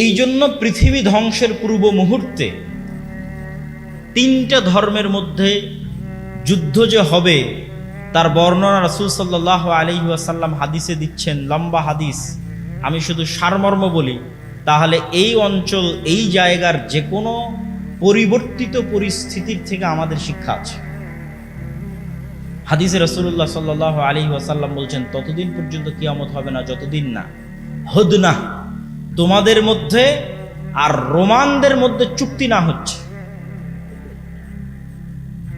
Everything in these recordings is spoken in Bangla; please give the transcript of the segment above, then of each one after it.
এই জন্য পৃথিবী ধ্বংসের পূর্ব মুহূর্তে তিনটা ধর্মের মধ্যে যুদ্ধ যে হবে, তার বর্ণনা রাসুল সাল্লাহ আলি আসাল্লাম হাদিসে দিচ্ছেন, লম্বা হাদিস। আমি শুধু সারমর্ম বলি, তাহলে এই অঞ্চল, এই জায়গার যে কোনো পরিবর্তিত পরিস্থিতির থেকে আমাদের শিক্ষা আছে। হাদিসে রসুল্লাহ সাল্লাহ আলী ওয়াসাল্লাম বলছেন, ততদিন পর্যন্ত কিয়ামত হবে না, যতদিন না, হদনা তোমাদের মধ্যে আর রোমানদের মধ্যে চুক্তি না হচ্ছে।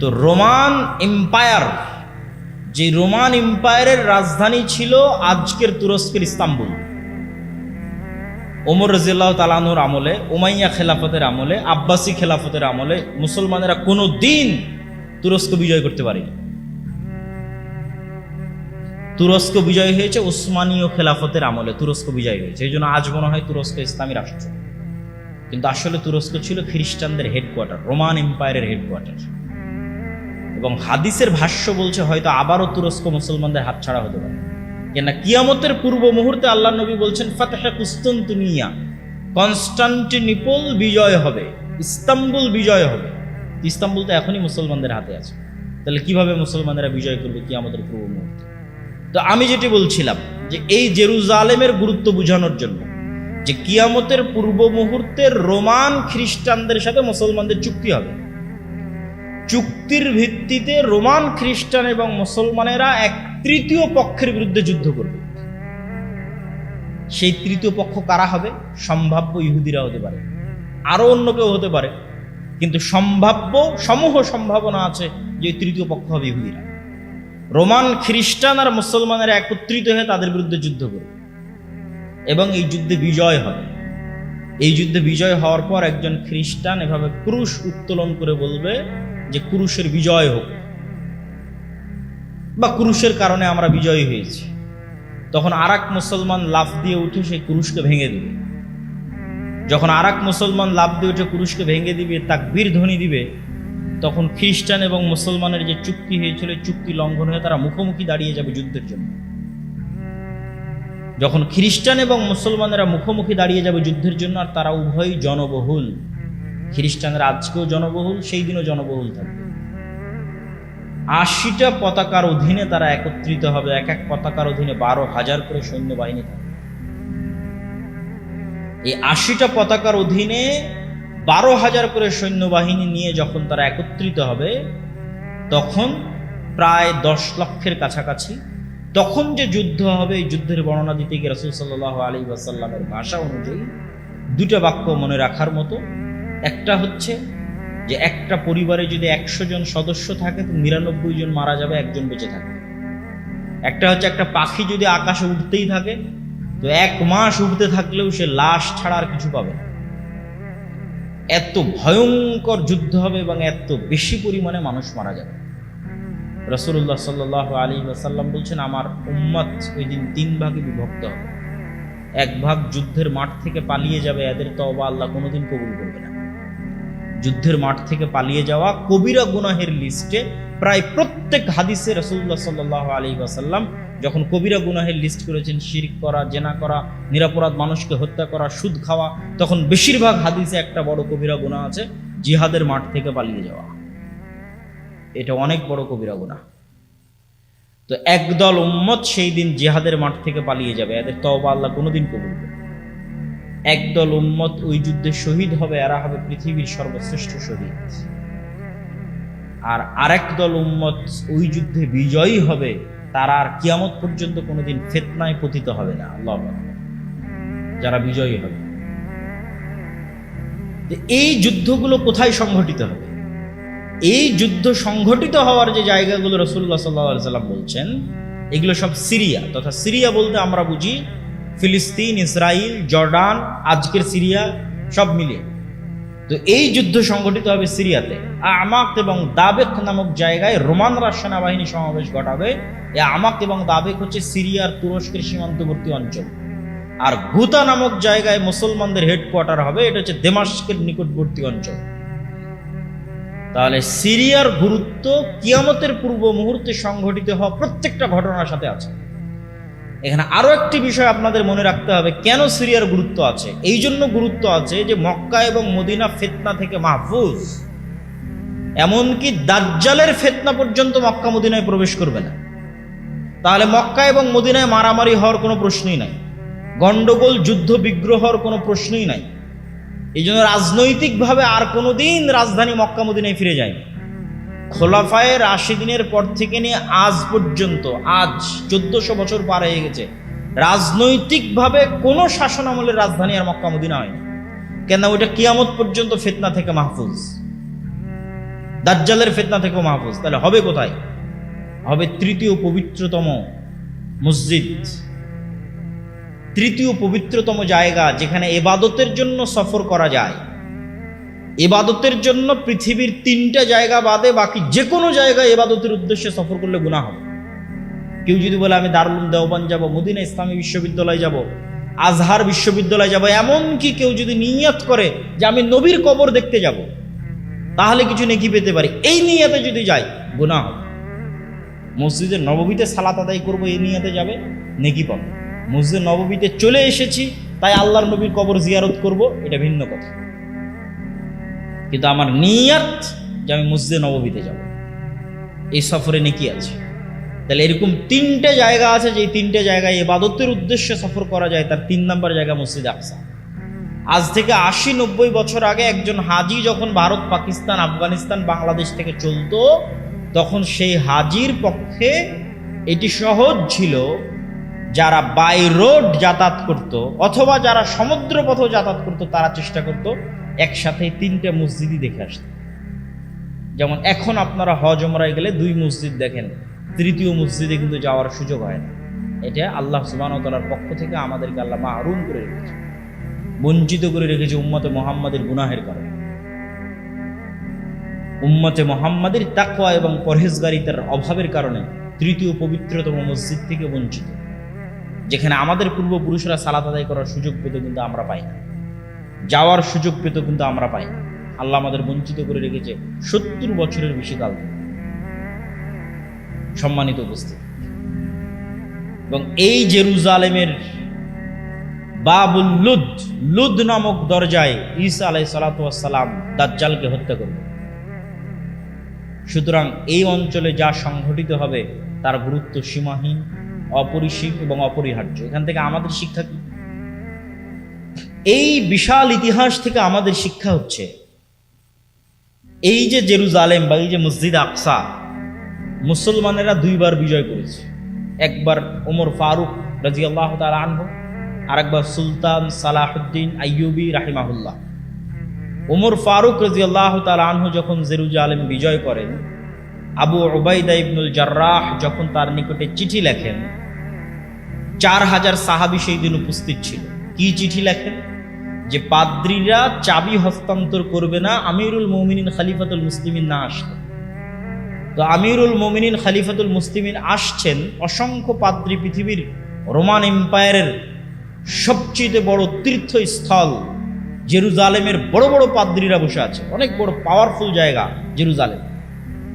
তো রোমান এম্পায়ার, যে রোমান এম্পায়ারের রাজধানী ছিল আজকের তুরস্কের ইস্তাম্বুল। ওমর রাজিয়াল্লাহ তালানুর আমলে ওমাইয়া খেলাফতের আমলে, আব্বাসী খেলাফতের আমলে মুসলমানেরা কোনো দিন তুরস্ক বিজয় করতে পারেনি। তুরস্ক বিজয় হয়েছে ওসমানীয় খেলাফতের আমলে, তুরস্ক বিজয় হয়েছে। এই জন্য আজ মনে হয় তুরস্ক ইসলামী রাষ্ট্র। কিন্তু আসলে তুরস্ক ছিল খ্রিস্টানদের হেডকোয়ার্টার রোমান এম্পায়ারের হেডকোয়ার্টার এবং হাদিসের ভাষ্য বলছে হয়তো আবারও তুরস্ক মুসলমানদের হাতছাড়া হতে পারে। কেন কিয়ামতের পূর্ব মুহূর্তে আল্লাহ নবী বলছেন, ফাতেহা কুস্তন্তুনিয়া, কনস্টান্টিনিপল বিজয় হবে, ইস্তাম্বুল বিজয় হবে। ইস্তাম্বুল তো এখনই মুসলমানদের হাতে আছে। তাহলে কীভাবে মুসলমানেরা বিজয় করবে কিয়ামতের পূর্ব মুহূর্তে? তো আমি যেটি বলছিলাম যে এই জেরুজালেমের গুরুত্ব বোঝানোর জন্য যে কিয়ামতের পূর্ব মুহূর্তে রোমান খ্রিস্টানদের সাথে মুসলমানদের চুক্তি হবে। চুক্তির ভিত্তিতে রোমান খ্রিস্টান এবং মুসলমানেরা এক তৃতীয় পক্ষের বিরুদ্ধে যুদ্ধ করবে। সেই তৃতীয় পক্ষ কারা হবে? সম্ভাব্য ইহুদিরা হতে পারে। আরও অন্য কেউ হতে পারে। কিন্তু সম্ভাব্য, সমূহ সম্ভাবনা আছে যে তৃতীয় পক্ষ হবে ইহুদিরা। রোমান খ্রিস্টান আর মুসলমানেরা একত্রিত হয়ে তাদের বিরুদ্ধে যুদ্ধ করবে। এবং এই যুদ্ধে বিজয় হবে। এই যুদ্ধে বিজয় হওয়ার পর একজন খ্রিস্টান এভাবে ক্রুশ উত্তোলন করে বলবে যে ক্রুশের বিজয় হোক। বা ক্রুশের কারণে আমরা বিজয়ী হয়েছি। তখন আরাক মুসলমান লাফ দিয়ে উঠে সেই ক্রুশকে ভেঙে দিবে। যখন আরাক মুসলমান লাফ দিয়ে উঠে ক্রুশকে ভেঙে দিবে, তাকবীর ধ্বনি দিবে তখন খ্রিস্টান এবং মুসলমানের যে চুক্তি হয়েছিল চুক্তি লঙ্ঘন হয়ে তারা মুখোমুখি দাঁড়িয়ে যাবে যুদ্ধের জন্য। যখন খ্রিস্টান এবং মুসলমানেরা মুখোমুখি দাঁড়িয়ে যাবে যুদ্ধের জন্য, আর তারা উভয়ই জনবহুল। খ্রিস্টানরা আজকেও জনবহুল, সেই দিনও জনবহুল থাকবে। আশিটা পতাকার অধীনে তারা একত্রিত হবে, এক এক পতাকার অধীনে বারো হাজার করে সৈন্যবাহিনী থাকবে। এই আশিটা পতাকার অধীনে বারো হাজার করে সৈন্যবাহিনী নিয়ে যখন তারা একত্রিত হবে, তখন প্রায় দশ লক্ষের কাছাকাছি, তখন যে যুদ্ধ হবে, এই যুদ্ধের বর্ণনা দিতে গিয়ে রসুল সাল্লাহ আলী ওয়াসাল্লামের ভাষা অনুযায়ী দুটা বাক্য মনে রাখার মতো। একটা হচ্ছে যে একটা পরিবারে যদি একশো জন সদস্য থাকে, তো নিরানব্বই জন মারা যাবে, একজন বেঁচে থাকবে। একটা হচ্ছে একটা পাখি যদি আকাশে উঠতেই থাকে, তো এক মাস উঠতে থাকলেও সে লাশ ছাড়া আর কিছু পাবে না। এত ভয়ঙ্কর যুদ্ধ হবে এবং এত বেশি পরিমাণে মানুষ মারা যাবে। রসুল্লাহ সাল্লাহ আলী ওয়াসাল্লাম বলছেন, আমার উম্মত ওই দিন তিন ভাগে বিভক্ত হবে। এক ভাগ যুদ্ধের মাঠ থেকে পালিয়ে যাবে, এদের তওবা আল্লাহ কোনোদিন কবুল করবে না। যুদ্ধের মাঠ থেকে পালিয়ে যাওয়া কবিরা গুনাহের লিস্টে প্রায় প্রত্যেক হাদিসে রসুল্লাহ সাল্লাহ আলী ওয়াসাল্লাম যখন কবিরা গুনাহের লিস্ট করেছেন, শিরিক করা, জেনা করা, নিরাপরাধ মানুষকে হত্যা করা, সুদ খাওয়া, তখন বেশিরভাগ হাদিসে একটা বড় কবিরা গুনাহ আছে, জিহাদের মাঠ থেকে পালিয়ে যাওয়া। এটা অনেক বড় কবিরা গুনাহ। তো একদল উম্মত সেই দিন জিহাদের মাঠ থেকে পালিয়ে যাবে, এদের তওবা আল্লাহ কোনোদিন কবুল একদল উম্মত ওই যুদ্ধে শহীদ হবে, এরা হবে পৃথিবীর সর্বশ্রেষ্ঠ শহীদ। আর আরেক দল উম্মত ওই যুদ্ধে বিজয়ী হবে তারা আর কিয়ামত পর্যন্ত কোনোদিন ফেতনায় পতিত হবে না, আল্লাহ যারা বিজয়ী হবে। এই যুদ্ধগুলো কোথায় সংঘটিত হবে? এই যুদ্ধ সংঘটিত হওয়ার যে জায়গাগুলো রসুল্লাহ সাল্লাহ সাল্লাম বলছেন, এগুলো সব সিরিয়া, তথা সিরিয়া বলতে আমরা বুঝি ফিলিস্তিন ইসরায়েল জর্ডান, আজকের সিরিয়া, সব মিলিয়ে। তো এই যুদ্ধ সংঘটিত হবে সিরিয়াতে। আমাক এবং দাবেক নামক জায়গায় রোমানরা সেনাবাহিনী সমাবেশ ঘটাবে। এই আমাক এবং দাবেক হচ্ছে সিরিয়ার তুরস্কের সীমান্তবর্তী অঞ্চল। আর গুতা নামক জায়গায় মুসলমানদের হেডকোয়ার্টার হবে, এটা হচ্ছে দেমাস্কের নিকটবর্তী অঞ্চল। তাহলে সিরিয়ার গুরুত্ব কিয়ামতের পূর্ব মুহূর্তে সংঘটিত হওয়া প্রত্যেকটা ঘটনার সাথে আছে। এখানে আরও একটি বিষয় আপনাদের মনে রাখতে হবে, কেন সিরিয়ার গুরুত্ব আছে? এই জন্য গুরুত্ব আছে যে মক্কা এবং মদিনা ফেতনা থেকে মাহফুজ। এমনকি দাজ্জালের ফেতনা পর্যন্ত মক্কা মদিনায় প্রবেশ করবে না। তাহলে মক্কা এবং মদিনায় মারামারি হওয়ার কোনো প্রশ্নই নাই। গন্ডগোল, যুদ্ধ, বিগ্রহ হওয়ার কোনো প্রশ্নই নাই। এই জন্য রাজনৈতিকভাবে আর কোনো দিন রাজধানী মক্কা মদিনায় ফিরে যায় খোলাফায়ের আশি দিনের পর থেকে নিয়ে আজ পর্যন্ত, আজ চোদ্দশো বছর পার হয়ে গেছে। রাজনৈতিকভাবে কোনো শাসন আমলের রাজধানী আর মক্কা মদিনা হয়নি। কেন ওইটা কিয়ামত পর্যন্ত ফেতনা থেকে মাহফুজ। দাজ্জালের ফেতনা থেকেও মাহফুজ। তাহলে হবে কোথায়? হবে তৃতীয় পবিত্রতম মসজিদ। তৃতীয় পবিত্রতম জায়গা যেখানে এবাদতের জন্য সফর করা যায়। এবাদতের জন্য পৃথিবীর তিনটা জায়গা বাদে বাকি যে কোনো জায়গায় এবাদতের উদ্দেশ্যে সফর করলে গুণা হবে। কেউ যদি বলে, আমি দারুল দেওবান যাব, মদিনা ইসলামী বিশ্ববিদ্যালয় যাব, আজহার বিশ্ববিদ্যালয় যাব, এমনকি কেউ যদি নিয়ত করে যে, আমি নবীর কবর দেখতে যাব, তাহলে কিছু নেকি পেতে পারি। এই নিয়তে যদি যাই গুণা হবে। মসজিদের নববীতে সালাত আদায় করব, এই নিয়তে যাবে, নেকি পাবো। মসজিদ নববীতে চলে এসেছি, তাই আল্লাহর নবীর কবর জিয়ারত করব, এটা ভিন্ন কথা। কিন্তু আমার নিয়াত যে আমি মসজিদে নববীতে যাব। এই সফরে নেকি আছে। তাহলে এরকম তিনটে জায়গা আছে যে তিনটে জায়গায় এবাদতের উদ্দেশ্যে সফর করা যায়, তার তিন নম্বর জায়গা মসজিদ আকসা। আজ থেকে আশি নব্বই বছর আগে একজন হাজি যখন ভারত, পাকিস্তান, আফগানিস্তান, বাংলাদেশ থেকে চলতো, তখন সেই হাজির পক্ষে এটি সহজ ছিল যারা বাই রোড যাতায়াত করত, অথবা যারা সমুদ্র পথে যাতায়াত করত, তারা চেষ্টা করত একসাথে তিনটা মসজিদই দেখে আসতে। যেমন এখন আপনারা হজ ওমরায় গেলে দুই মসজিদ দেখেন, তৃতীয় মসজিদে কিন্তু যাওয়ার সুযোগ হয় না। এটা আল্লাহ সুবাহতালার পক্ষ থেকে আমাদেরকে আল্লাহ মাহরুম করে রেখেছে, বঞ্চিত করে রেখেছে উম্মতে মোহাম্মদের গুনাহের কারণে। উম্মতে মোহাম্মদের তাকওয়া এবং পরহেজগারিতার অভাবের কারণে তৃতীয় পবিত্রতম মসজিদ থেকে বঞ্চিত। যেখানে আমাদের পূর্বপুরুষরা সালাত আদায় করার সুযোগ পেত কিন্তু আমরা পাই না। যাওয়ার সুযোগ পেতে কিন্তু আমরা পাই। আল্লাহ আমাদের বঞ্চিত করে রেখেছে সত্তর বছরের বেশি কাল সম্মানিত উপস্থিত। এবং এই জেরুজালেমের বাবুল লুদ লুদ নামক দরজায় ঈসা আলাই সালাতাম দাজ্জালকে হত্যা করবে সুতরাং এই অঞ্চলে যা সংঘটিত হবে, তার গুরুত্ব সীমাহীন, অপরিসীম এবং অপরিহার্য। এখান থেকে আমাদের শিক্ষা কি? এই বিশাল ইতিহাস থেকে আমাদের শিক্ষা হচ্ছে। এই যে জেরুজালেম বা এই যে মসজিদ আকসা, মুসলমানেরা দুইবার বিজয় করেছে। একবার ওমর ফারুক রাজি আল্লাহ আনহু আর একবার সুলতান সালাহুদ্দিন আইয়ুবি রাহিমাহুল্লাহ। ওমর ফারুক রাজি আল্লাহ তালা আনহু যখন জেরুজালেম বিজয় করেন, আবু ওবাইদা ইবনুল জার্রাহ যখন তার নিকটে চিঠি লেখেন, চার হাজার সাহাবি সেই দিন উপস্থিত ছিল। কি চিঠি লেখেন? যে পাদ্রীরা চাবি হস্তান্তর করবে না, আমিরুল মমিনিন খালিফাতুল মুসলিমিন না আসলে। তো আমিরুল মমিনিন খালিফাতুল মুসলিমিন আসছেন, অসংখ্য পাদ্রী পৃথিবীর রোমান এম্পায়ারের সবচেয়ে বড় তীর্থস্থল, জেরুজালেমের বড় বড় পাদ্রীরা বসে আছে। অনেক বড় পাওয়ারফুল জায়গা জেরুজালেম।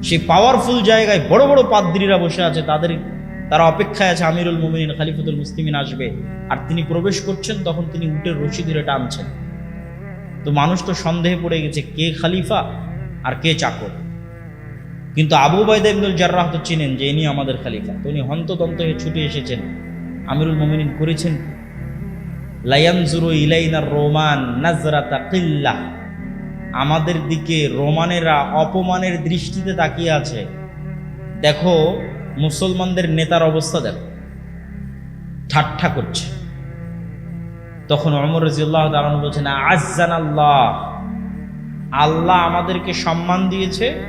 সেই পাওয়ারফুল জায়গায় বড় বড় পাদ্রীরা বসে আছে, তাদের তারা অপেক্ষায় আছে, আমিরুল মুমিনিন, খালিফাতুল মুসলিমিন আসবে। আর তিনি প্রবেশ করছেন, তখন তিনি উটের রশি ধরে টানছেন। তো মানুষ তো সন্দেহে পড়ে গেছে, কে খালিফা আর কে চাকর। কিন্তু আবু বাইদা ইবনুল জার্রাহ তো চিনেন যে ইনি আমাদের খালিফা। তো উনি হন্তদন্ত হয়ে ছুটে এসেছেন। আমিরুল মুমিনিন করেছেন, লায়ানজুরু ইলাইনার রোমান নাজরাতা আমাদের দিকে রোমানেরা অপমানের দৃষ্টিতে তাকিয়ে আছে। দেখো মুসলমানদের নেতার অবস্থা দেখো ঠাট্টা করছে। তখন অমর রাজিউল্লাহ তালন বলছেন আজান আল্লাহ। আল্লাহ আমাদেরকে সম্মান দিয়েছে।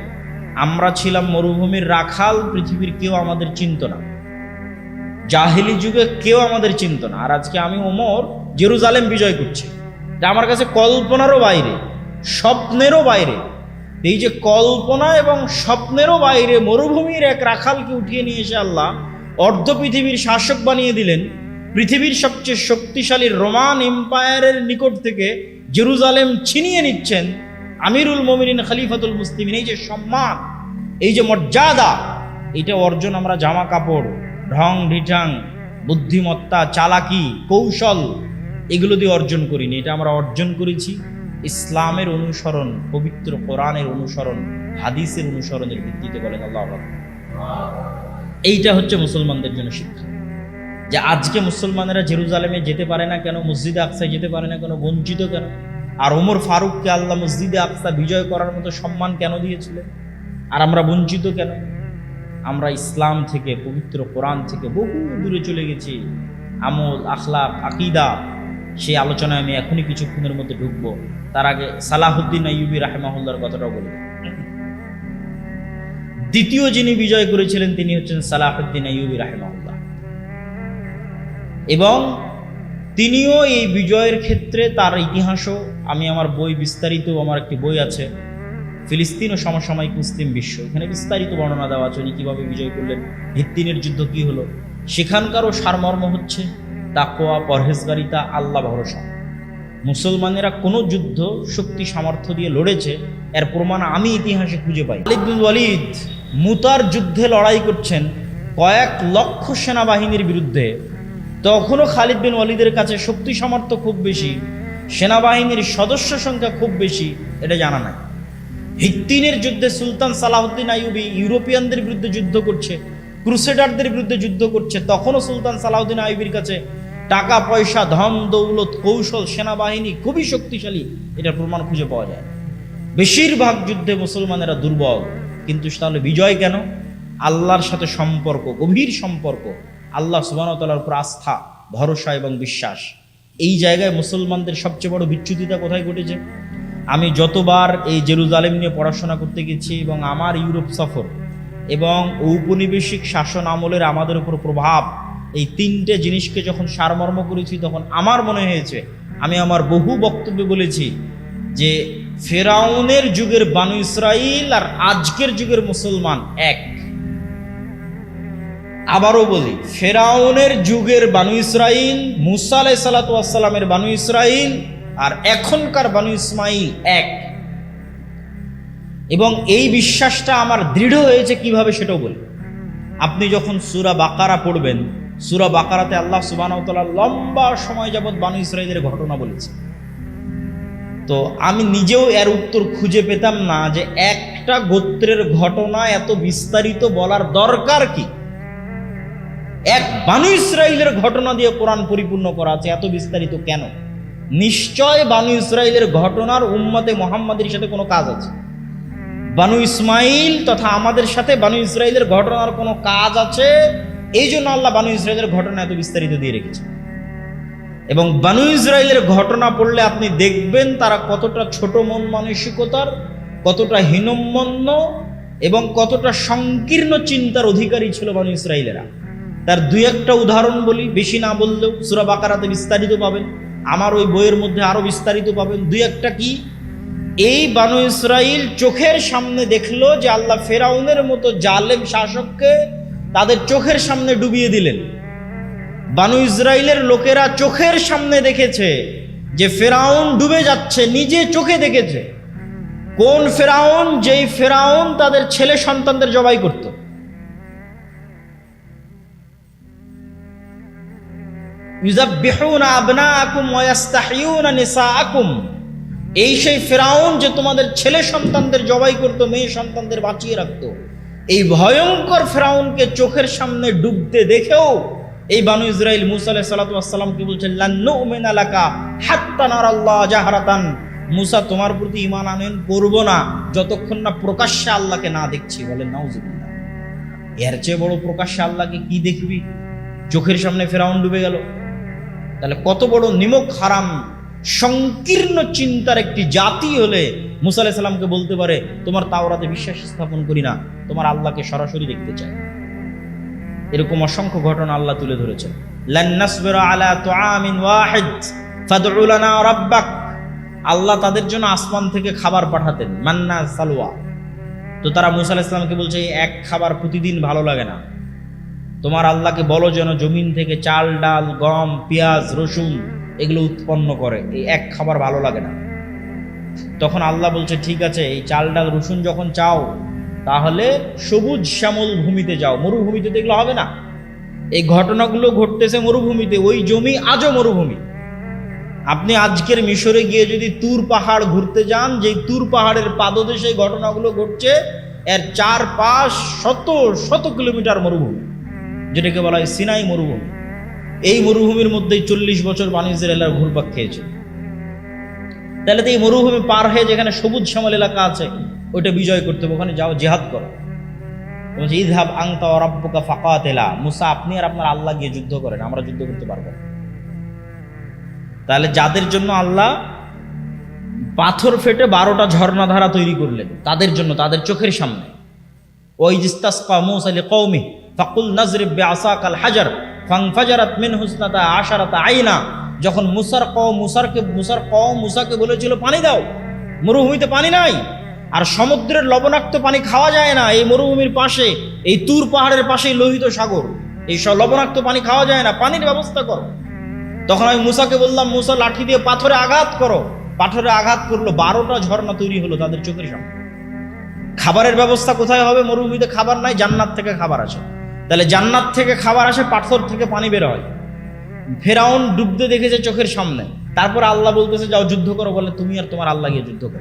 আমরা ছিলাম মরুভূমির রাখাল, পৃথিবীর কেউ আমাদের চিনত না। জাহিলি যুগে কেউ আমাদের চিনত না। আর আজকে আমি ওমর জেরুজালেম বিজয় করছি। যা আমার কাছে কল্পনারও বাইরে, স্বপ্নেরও বাইরে। এই যে কল্পনা এবং স্বপ্নেরও বাইরে মরুভূমির এক রাখালকে উঠিয়ে নিয়ে এসে আল্লাহ অর্ধ পৃথিবীর শাসক বানিয়ে দিলেন, পৃথিবীর সবচেয়ে শক্তিশালী রোমান এম্পায়ারের নিকট থেকে জেরুজালেম ছিনিয়ে নিচ্ছেন আমিরুল মোমিনিন, খালিফাতুল মুসলিমিন। এই যে সম্মান, এই যে মর্যাদা, এটা অর্জন আমরা জামা কাপড়, ঢং ঢিঠাং, বুদ্ধিমত্তা, চালাকি, কৌশল, এগুলো দিয়ে অর্জন করিনি। এটা আমরা অর্জন করেছি। ইসলামের অনুসরণ, পবিত্র কোরআনের অনুসরণ, হাদিসের অনুসরণের ভিত্তিতে বলেন আল্লাহ এইটা হচ্ছে মুসলমানদের জন্য শিক্ষা। যে আজকে মুসলমানেরা জেরুজালেমে যেতে পারে না কেন, মসজিদে আকসায় যেতে পারে না কেন, বঞ্চিত কেন? আর ওমর ফারুককে আল্লাহ মসজিদে আকসা বিজয় করার মতো সম্মান কেন দিয়েছিলেন? আর আমরা বঞ্চিত কেন? আমরা ইসলাম থেকে, পবিত্র কোরআন থেকে বহু দূরে চলে গেছি। আমল, আখলাক, আকিদা সেই আলোচনায় আমি এখনই কিছুক্ষণের মধ্যে ঢুকবো। তার আগে সালাহুদ্দিন আইয়ুবি রাহেমাহুল্লার কথাটাও বলি। দ্বিতীয় যিনি বিজয় করেছিলেন, তিনি হচ্ছেন সালাহুদ্দিন আইয়ুবি রাহেমাহুল্লাহ। এবং তিনিও এই বিজয়ের ক্ষেত্রে তার ইতিহাসও, আমি আমার বই বিস্তারিত আমার একটি বই আছে, ফিলিস্তিন ও সমসাময়িক মুসলিম বিশ্ব। এখানে বিস্তারিত বর্ণনা দেওয়া আছে উনি কীভাবে বিজয় করলেন হিত্তিনের যুদ্ধ কি হলো, সেখানকারও সারমর্ম হচ্ছে তাকোয়া পরহেজগারিতা, আল্লাহ ভরসা মুসলমানেরা কোনো যুদ্ধ, শক্তি, সামর্থ্য দিয়ে লড়েছে, এর প্রমাণ আমি ইতিহাসে খুঁজে পাই। খালিদ ওয়ালিদ মুতার যুদ্ধে লড়াই করছেন কয়েক লক্ষ সেনাবাহিনীর বিরুদ্ধে। তখনও খালিদ বিন ওয়ালিদের কাছে শক্তি সামর্থ্য খুব বেশি, সেনাবাহিনীর সদস্য সংখ্যা খুব বেশি, এটা জানা নাই। হিত্তিনের যুদ্ধে সুলতান সালাহুদ্দিন আইয়ুবি ইউরোপিয়ানদের বিরুদ্ধে যুদ্ধ করছে, ক্রুসেডারদের বিরুদ্ধে যুদ্ধ করছে, তখনও সুলতান সালাহুদ্দিন আইয়ুবির কাছে টাকা, পয়সা, ধন, দৌলত, কৌশল, সেনাবাহিনী খুবই শক্তিশালী, এটার প্রমাণ খুঁজে পাওয়া যায়। বেশিরভাগ যুদ্ধে মুসলমানেরা দুর্বল, কিন্তু তাহলে বিজয় কেন? আল্লাহর সাথে সম্পর্ক, গভীর সম্পর্ক, আল্লাহ সুবাহতালার উপর আস্থা, ভরসা এবং বিশ্বাস। এই জায়গায় মুসলমানদের সবচেয়ে বড় বিচ্যুতিতা কোথায় ঘটেছে? আমি যতবার এই জেরুজালেম নিয়ে পড়াশোনা করতে গেছি এবং আমার ইউরোপ সফর এবং ঔপনিবেশিক শাসন আমলের আমাদের উপর প্রভাব এই তিনটে জিনিসকে যখন সারমর্ম করেছি, তখন আমার মনে হয়েছে, আমি আমার বহু বক্তব্যে বলেছি যে ফেরাউনের যুগের বানু ইসরাইল আর আজকের যুগের মুসলমান এক। আবারও বলি, ফেরাউনের যুগের বানু ইসরাইল, মুসা আলাই সালাতামের বানু ইসরাইল আর এখনকার বানু ইসমাইল এক। এবং এই বিশ্বাসটা আমার দৃঢ় হয়েছে কীভাবে সেটাও বলি। আপনি যখন সুরা বাকারা পড়বেন সুরা বাকারাতে আল্লাহ সুবাহ লম্বা সময় যাবৎ বানু ইসরাইলের ঘটনা বলেছে। তো আমি নিজেও এর উত্তর খুঁজে পেতাম না যে একটা গোত্রের ঘটনা এত বিস্তারিত বলার দরকার কি? এক বানু ইসরায়েলের ঘটনা দিয়ে কোরআন পরিপূর্ণ করা আছে, এত বিস্তারিত কেন? নিশ্চয় বানু ইসরায়েলের ঘটনার উম্মতে মোহাম্মদের সাথে কোনো কাজ আছে? বানু ইসমাইল তথা আমাদের সাথে বানু ইসরায়েলের ঘটনার কোনো কাজ আছে? এই জন্য আল্লাহ বানু ইসরায়েলের ঘটনা এত বিস্তারিত দিয়ে রেখেছে এবং বানু ইসরায়েলের ঘটনা পড়লে আপনি দেখবেন তারা কতটা ছোট মন মানসিকতার, কতটা হীনম্মন্য এবং কতটা সংকীর্ণ চিন্তার অধিকারী ছিল বানু ইসরায়েলেরা তার দুই একটা উদাহরণ বলি, বেশি না বললেও সুরা বাকারাতে বিস্তারিত পাবেন, আমার ওই বইয়ের মধ্যে আরও বিস্তারিত পাবেন। দুই একটা কি? এই বানু ইসরাইল চোখের সামনে দেখল যে আল্লাহ ফেরাউনের মতো জালেম শাসককে তাদের চোখের সামনে ডুবিয়ে দিলেন। বানু ইসরায়েলের লোকেরা চোখের সামনে দেখেছে যে ফেরাউন ডুবে যাচ্ছে, নিজে চোখে দেখেছে। কোন ফেরাউন? যেই ফেরাউন তাদের ছেলে সন্তানদের জবাই করত। এই সেই ফেরাউন যে তোমাদের ছেলে সন্তানদের জবাই করতো, মেয়ে সন্তানদের বাঁচিয়ে রাখতো। এই ভয়ঙ্কর ফেরাউনকে চোখের সামনে ডুবতে দেখেও এই বানু ইসরাইল মুসা আলাহ সাল্লাতামকে বলছেন আল্লাহ জাহারাতান। মুসা, তোমার প্রতি ইমান আনেন করব না যতক্ষণ না প্রকাশ্যে আল্লাহকে না দেখছি। বলেন নাউজুবিল্লাহ এর চেয়ে বড় প্রকাশ্যে আল্লাহকে কি দেখবি? চোখের সামনে ফেরাউন ডুবে গেল। তাহলে কত বড় নিমক হারাম সংকীর্ণ চিন্তার একটি জাতি হলে মুসা আলাহ সাল্লামকে বলতে পারে, তোমার তাওরাতে বিশ্বাস স্থাপন করি না, তোমার আল্লাহকে সরাসরি দেখতে চাই। এরকম অসংখ্য ঘটনা আল্লাহ তুলে ধরেছেন। আল্লাহ তাদের জন্য আসমান থেকে খাবার পাঠাতেন, মান্না সালোয়া তো তারা মুসা ইসলামকে বলছে এক খাবার প্রতিদিন ভালো লাগে না। তোমার আল্লাহকে বলো যেন জমিন থেকে চাল, ডাল, গম, পেঁয়াজ, রসুন এগুলো উৎপন্ন করে, এই এক খাবার ভালো লাগে না। তখন আল্লাহ বলছে, ঠিক আছে, এই চাল, ডাল, রসুন যখন চাও, তাহলে সবুজ শ্যামল ভূমিতে যাও। মরুভূমিতে তো এগুলো হবে না। এই ঘটনাগুলো ঘটতেছে মরুভূমিতে, ওই জমি আজও মরুভূমি। আপনি আজকের মিশরে গিয়ে যদি তুর পাহাড় ঘুরতে যান যে তুর পাহাড়ের পাদদেশে ঘটনাগুলো ঘটছে, এর চার পাঁচ শত শত কিলোমিটার মরুভূমি, যেটাকে বলা হয় সিনাই মরুভূমি। এই মরুভূমির মধ্যেই চল্লিশ বছর বাণী ইসরায়েলার ঘুরপাক খেয়েছে। তাহলে তো এই মরুভূমি পার হয়ে যেখানে সবুজ শ্যামল এলাকা আছে, ওইটা বিজয় করতে হবে, ওখানে যাও, জেহাদ করো। বলছে আংতা রব্বুকা ফাকাতেলা। মুসা, আপনি আর আপনার আল্লাহ গিয়ে যুদ্ধ করেন, আমরা যুদ্ধ করতে পারব তাহলে যাদের জন্য আল্লাহ পাথর ফেটে বারোটা ঝর্ণাধারা তৈরি করলেন, তাদের জন্য, তাদের চোখের সামনে। ওই জিস্তাসকা লিকৌমি ফাকুল নাজরিব বিআসাকাল হাজার। ফাংফাজারাত মিন হুসনাতা আশারাতা আইনা। যখন মুসার কও মুসারকে, মুসার কও মুসাকে বলেছিল, পানি দাও, মরুভূমিতে পানি নাই, আর সমুদ্রের লবণাক্ত পানি খাওয়া যায় না এই মরুভূমির পাশে, এই তুর পাহাড়ের পাশেই লোহিত সাগর। এই সব লবণাক্ত পানি খাওয়া যায় না, পানির ব্যবস্থা করো। তখন আমি মুসাকে বললাম, মুসা, লাঠি দিয়ে পাথরে আঘাত করো। পাথরে আঘাত করল, বারোটা ঝর্ণা তৈরি হলো তাদের চোখের সামনে। খাবারের ব্যবস্থা কোথায় হবে মরুভূমিতে? খাবার নাই, জান্নাত থেকে খাবার আসে তাহলে জান্নাত থেকে খাবার আসে, পাথর থেকে পানি বের হয়। ফেরাউন ডুবতে দেখেছে চোখের সামনে। তারপর আল্লাহ বলতেছে, যাও যুদ্ধ করো, বলে, তুমি আর তোমার আল্লাহ গিয়ে যুদ্ধ করো।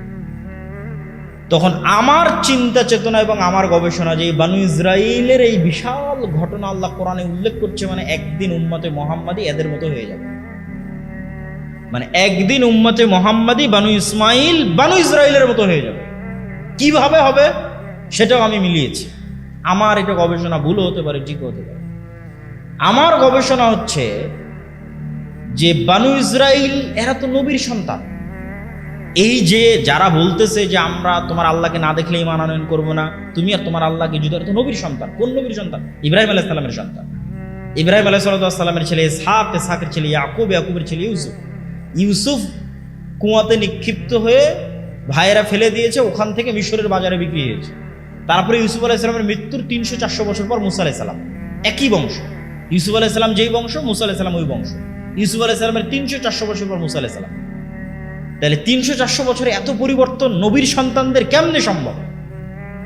তখন আমার চিন্তা, চেতনা এবং আমার গবেষণা যে বানু ইসরায়েলের এই বিশাল ঘটনা আল্লাহ কোরআনে উল্লেখ করছে মানে একদিন উম্মতে মোহাম্মদী এদের মতো হয়ে যাবে। মানে একদিন উম্মতে মোহাম্মদী বানু ইসমাইল বানু ইসরায়েলের মতো হয়ে যাবে। কীভাবে হবে? সেটাও আমি মিলিয়েছি। আমার এটা গবেষণা ভুলও হতে পারে, ঠিক হতে পারে। আমার গবেষণা হচ্ছে যে বানু ইসরাইল, এরা তো নবীর সন্তান। এই যে যারা বলতেছে যে আমরা তোমার আল্লাহকে না দেখলে ইমান আনয়ন করব না, তুমি আর তোমার আল্লাহকে যদি তো নবীর সন্তান। কোন নবীর সন্তান? ইব্রাহিম আলাইসাল্লামের সন্তান। ইব্রাহিম আলাইসাল্লামের ছেলে ইসহাক, ইসহাকের ছেলে ইয়াকুব, ইয়াকুবের ছেলে ইউসুফ। ইউসুফ কুয়াতে নিক্ষিপ্ত হয়ে ভাইয়েরা ফেলে দিয়েছে, ওখান থেকে মিশরের বাজারে বিক্রি হয়েছে। তারপরে ইউসুফ আলাইসালামের মৃত্যুর তিনশো চারশো বছর পর মুসা আলাইসাল্লাম একই বংশ। ইউসুফ আলাইসাল্লাম যেই বংশ, মুসা আলাইসাল্লাম ওই বংশ। ইউসুফ আলাইসাল্লামের তিনশো চারশো বছর পর মুসা আলাইসাল্লাম তাহলে তিনশো চারশো বছরে এত পরিবর্তন নবীর সন্তানদের কেমনে সম্ভব?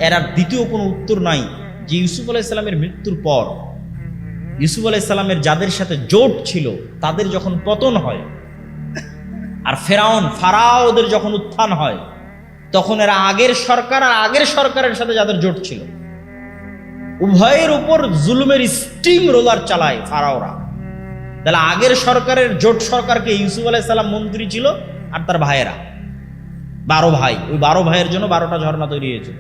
এর আর দ্বিতীয় কোনো উত্তর নাই যে ইউসুফ আলাইসাল্লামের মৃত্যুর পর। ইউসুফ আলাইসাল্লামের যাদের সাথে জোট ছিল, তাদের যখন পতন হয়, আর ফেরাউন, ফারাওদের যখন উত্থান হয় তখন এরা আগের সরকার আর আগের সরকারের সাথে যাদের জোট ছিল। উভয়ের উপর জুলুমের স্টিম রোলার চালায় ফারাওরা। তাহলে আগের সরকারের জোট সরকারকে ইউসুফ আলাইসাল্লাম মন্ত্রী ছিল আর তার ভাইয়েরা। বারো ভাই, ওই বারো ভাইয়ের জন্য বারোটা ঝর্ণা তৈরি হয়েছিল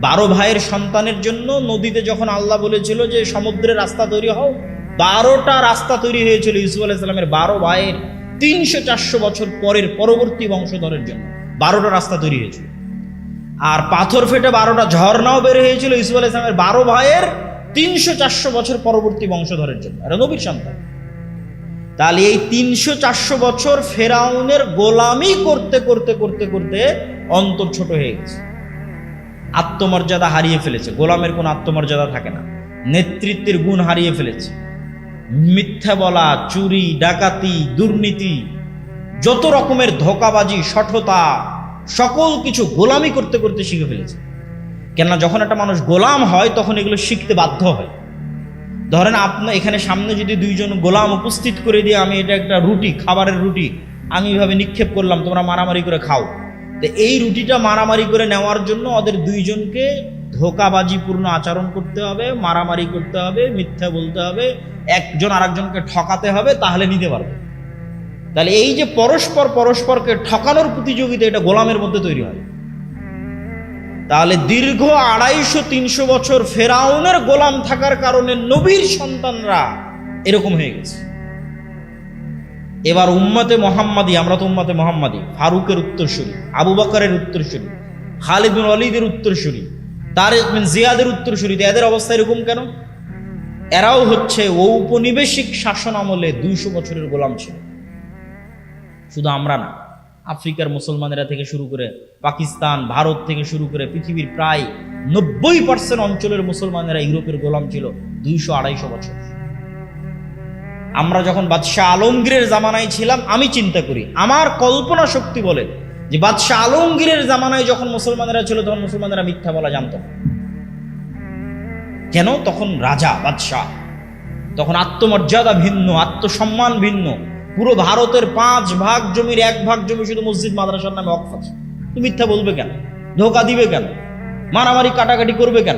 বারো ভাইয়ের সন্তানের জন্য নদীতে যখন আল্লাহ বলেছিল যে সমুদ্রের রাস্তা তৈরি হও, বারোটা রাস্তা তৈরি হয়েছিল ইউসুফ আলাইসাল্লামের বারো ভাইয়ের তিনশো চারশো বছর পরের পরবর্তী বংশধরের জন্য। বারোটা রাস্তা তৈরি হয়েছিল। আর পাথর ফেটে বারোটা ঝর্ণাও বের হয়েছিল ইউসুফ আলাইসলামের বারো ভাইয়ের তিনশো চারশো বছর পরবর্তী বংশধরের জন্য। এটা নবীর সন্তান। তাহলে এই তিনশো চারশো বছর ফেরাউনের গোলামি করতে করতে করতে করতে অন্তর ছোট হয়ে গেছে। আত্মমর্যাদা হারিয়ে ফেলেছে। গোলামের কোনো আত্মমর্যাদা থাকে না। নেতৃত্বের গুণ হারিয়ে ফেলেছে। মিথ্যা বলা, চুরি, ডাকাতি, দুর্নীতি যত রকমের ধোকাবাজি, সঠতা, সকল কিছু গোলামি করতে করতে শিখে ফেলেছে। কেননা যখন একটা মানুষ গোলাম হয়, তখন এগুলো শিখতে বাধ্য হয়। ধরেন আপনার এখানে সামনে যদি দুইজন গোলাম উপস্থিত করে দিয়ে আমি এটা একটা রুটি, খাবারের রুটি, আমি এইভাবে নিক্ষেপ করলাম, তোমরা মারামারি করে খাও। তো এই রুটিটা মারামারি করে নেওয়ার জন্য ওদের দুইজনকে ধোকাবাজিপূর্ণ আচরণ করতে হবে, মারামারি করতে হবে, মিথ্যা বলতে হবে, একজন আরেকজনকে ঠকাতে হবে, তাহলে নিতে পারবে। তাহলে এই যে পরস্পর পরস্পরকে ঠকানোর প্রতিযোগিতা এটা গোলামের মধ্যে তৈরি হয়। তাহলে দীর্ঘ আড়াইশো তিনশো বছর ফেরাউনের গোলাম থাকার কারণে নবীর সন্তানরা এরকম হয়ে গেছে। এবার উম্মতে মোহাম্মদী, আমরা তো উম্মতে মোহাম্মাদি, ফারুকের উত্তরসূরি, আবু বকরের উত্তরসূরি, খালিদ বিন অলিদের উত্তরসূরি, তারেক বিন জিয়াদের উত্তরসূরি এদের অবস্থা এরকম কেন? এরাও হচ্ছে ঔপনিবেশিক শাসন আমলে দুইশো বছরের গোলাম ছিল। শুধু আমরা না, আফ্রিকার মুসলমানেরা থেকে শুরু করে পাকিস্তান, ভারত থেকে শুরু করে পৃথিবীর প্রায় নব্বই পার্সেন্ট অঞ্চলের মুসলমানেরা ইউরোপের গোলাম ছিল দুইশো আড়াইশো বছর। আমরা যখন বাদশাহ আলমগীরের জামানায় ছিলাম, আমি চিন্তা করি, আমার কল্পনা শক্তি বলে যে বাদশাহ আলমগীরের জামানায় যখন মুসলমানেরা ছিল, তখন মুসলমানেরা মিথ্যা বলা জানত। কেন? তখন রাজা, বাদশাহ। তখন আত্মমর্যাদা ভিন্ন, আত্মসম্মান ভিন্ন। পুরো ভারতের পাঁচ ভাগ জমির এক ভাগ জমি শুধু মসজিদ, মাদ্রাসার নামে অক্ষ আছে। তুমি মিথ্যা বলবে কেন? ধোকা দিবে কেন? মারামারি, কাটাকাটি করবে কেন?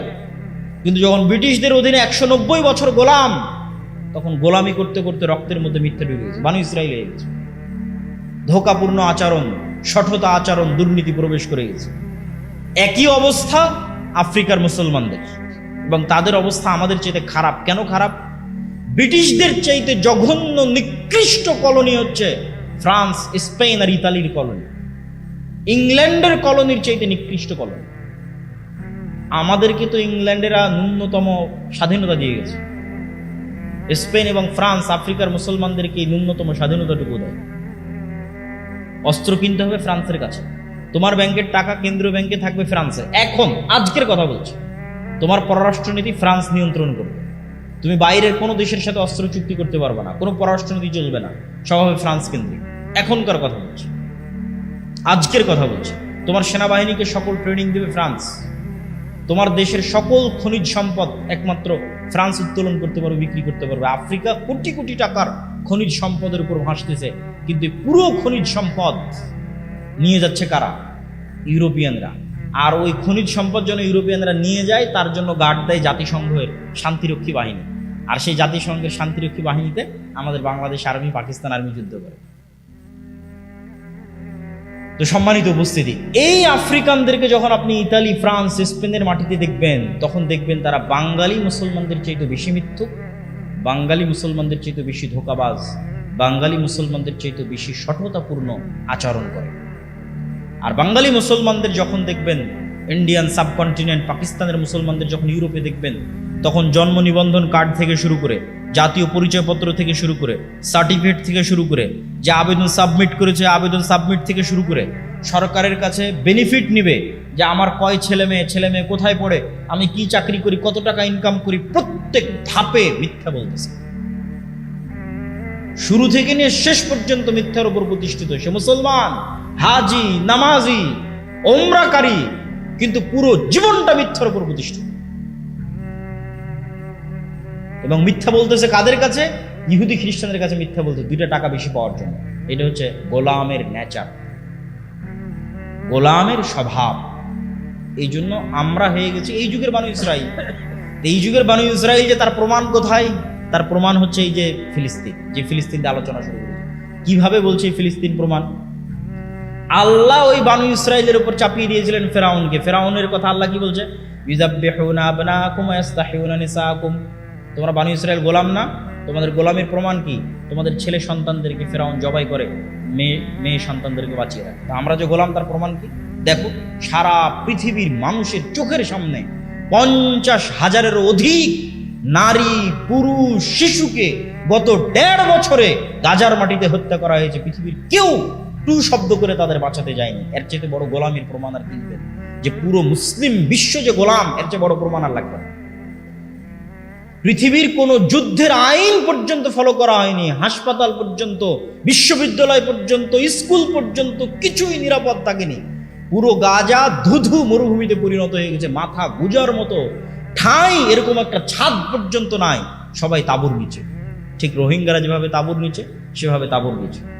কিন্তু যখন ব্রিটিশদের অধীনে একশো নব্বই বছর গোলাম, তখন গোলামি করতে করতে রক্তের মধ্যে মিথ্যা ঢুকে গেছে, বানু ইসরায়েল হয়ে গেছে। ধোকাপূর্ণ আচরণ, সঠতা আচরণ, দুর্নীতি প্রবেশ করে গেছে। একই অবস্থা আফ্রিকার মুসলমানদের। এবং তাদের অবস্থা আমাদের চাইতে খারাপ। কেন খারাপ? ব্রিটিশদের চাইতে জঘন্য, নিকৃষ্ট কলোনি হচ্ছে ফ্রান্স, স্পেন আর ইতালির কলোনি। ইংল্যান্ডের কলোনির চাইতে নিকৃষ্ট কলোনি। আমাদেরকে তো ইংল্যান্ডেরা ন্যূনতম স্বাধীনতা দিয়ে গেছে। স্পেন এবং ফ্রান্স, আফ্রিকার মুসলমানদেরকে ন্যূনতম স্বাধীনতাটুকু দেয়। অস্ত্র কিনতে হবে ফ্রান্সের কাছে। তোমার ব্যাংকের টাকা কেন্দ্রীয় ব্যাংকে থাকবে ফ্রান্সে। এখন, আজকের কথা বলছি। তোমার পররাষ্ট্রনীতি ফ্রান্স নিয়ন্ত্রণ করবে। তুমি বাইরের কোনো দেশের সাথে অস্ত্র চুক্তি করতে পারবে না, কোনো পররাষ্ট্রনীতি চলবে না সব হবে ফ্রান্স কেন্দ্রিক। এখনকার কথা বলছি। আজকের কথা বলছি। তোমার সেনাবাহিনীকে সকল ট্রেনিং দেবে ফ্রান্স। তোমার দেশের সকল খনিজ সম্পদ একমাত্র ফ্রান্স উত্তোলন করতে পারবে, বিক্রি করতে পারবে। আফ্রিকা কোটি কোটি টাকার খনিজ সম্পদের উপর ভাসতেছে, কিন্তু পুরো খনিজ সম্পদ নিয়ে যাচ্ছে কারা? ইউরোপিয়ানরা। আর ওই খনিজ সম্পদ যেন ইউরোপিয়ানরা নিয়ে যায়, তার জন্য গার্ড দেয় জাতিসংঘের শান্তিরক্ষী বাহিনী। আর সেই জাতিসংঘের শান্তিরক্ষী বাহিনীতে আমাদের বাংলাদেশ, আর্মি, পাকিস্তান আর্মি যুদ্ধ করে। তো সম্মানিত উপস্থিতি, এই আফ্রিকানদেরকে যখন আপনি ইতালি, ফ্রান্স, স্পেনের মাটিতে দেখবেন, তখন দেখবেন তারা বাঙালি মুসলমানদের চাইতে বেশি মিথ্যুক বাঙালি মুসলমানদের চাইতে বেশি ধোকাবাজ, বাঙালি মুসলমানদের চাইতে বেশি সঠতাপূর্ণ আচরণ করে। আর বাঙালি মুসলমানদের যখন দেখবেন ইন্ডিয়ান সাবকন্টিনেন্ট পাকিস্তানের মুসলমানদের যখন ইউরোপে দেখবেন, তখন জন্ম নিবন্ধন কার্ড থেকে শুরু করে, জাতীয় পরিচয়পত্র থেকে শুরু করে সার্টিফিকেট থেকে শুরু করে, যে আবেদন সাবমিট করেছে, আবেদন সাবমিট থেকে শুরু করে, সরকারের কাছে বেনিফিট নিবে যে আমার কয় ছেলে মেয়ে ছেলে মেয়ে কোথায় পড়ে, আমি কি চাকরি করি, কত টাকা ইনকাম করি, প্রত্যেক ধাপে মিথ্যা বলতেছে। শুরু থেকে নিয়ে শেষ পর্যন্ত মিথ্যার উপর প্রতিষ্ঠিত সে মুসলমান, হাজি, নামাজি, ওমরাকারী, কিন্তু পুরো জীবনটা মিথ্যার উপর প্রতিষ্ঠিত। এবং মিথ্যা বলতেছে কাদের কাছে? ইহুদি খ্রিস্টানদের কাছে মিথ্যা বলতে। দুইটা টাকা বেশি পাওয়ার জন্য। এটা হচ্ছে গোলামের নেচার। গোলামের স্বভাব। এই জন্য আমরা হয়ে গেছি এই যুগের বানু ইসরায়েল এই যুগের বানু ইসরায়েল যে তার প্রমাণ কোথায়? তার প্রমাণ হচ্ছে এই যে ফিলিস্তিন যে ফিলিস্তিন আলোচনা শুরু করেছে কীভাবে বলছে ফিলিস্তিন প্রমাণ? আল্লাহ ওই বানু ইসরায়েলের উপর চাপিয়ে দিয়েছিলেন ফেরাউনকে। ফেরাউনের কথা আল্লাহ কি বলছে? তোমরা বানু ইসরায়েল গোলাম না? তোমাদের গোলামের প্রমাণ কি? তোমাদের ছেলে সন্তানদেরকে ফেরাউন জবাই করে, মেয়ে মেয়ে সন্তানদেরকে বাঁচিয়ে রাখে। তা আমরা যে গোলাম, তার প্রমাণ কি? দেখো, সারা পৃথিবীর মানুষের চোখের সামনে পঞ্চাশ হাজারের অধিক নারী, পুরুষ, শিশুকে গত দেড় বছরে গাজার মাটিতে হত্যা করা হয়েছে। পৃথিবীর কেউ টু শব্দ করে তাদের বাঁচাতে যায়নি। এর চেয়ে বড় গোলামের প্রমাণ আর কিনবে যে পুরো মুসলিম বিশ্ব যে গোলাম, এর চেয়ে বড় প্রমাণ আর লাগবে পৃথিবীর কোনো যুদ্ধের আইন পর্যন্ত ফলো করা হয়নি। হাসপাতাল পর্যন্ত, বিশ্ববিদ্যালয় পর্যন্ত, স্কুল পর্যন্ত কিছুই নিরাপদ থাকেনি। পুরো গাজা ধুধু মরুভূমিতে পরিণত হয়ে গেছে। মাথা গুজার মতো ঠাঁই এরকম একটা ছাদ পর্যন্ত নাই। সবাই তাবুর নিচে। ঠিক রোহিঙ্গারা যেভাবে তাবুর নিচে, সেভাবে তাবুর নিচে।